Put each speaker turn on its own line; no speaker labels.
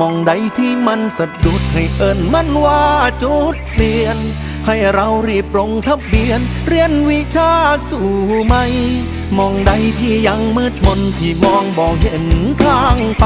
มองใดที่มันสะดุดให้เอิญมันว่าจุดเปลี่ยน ให้เรารีบลงทะเบียน เรียนวิชาสู่ไหมมองใดที่ยังมืดมนที่มองบ่เห็นทางไป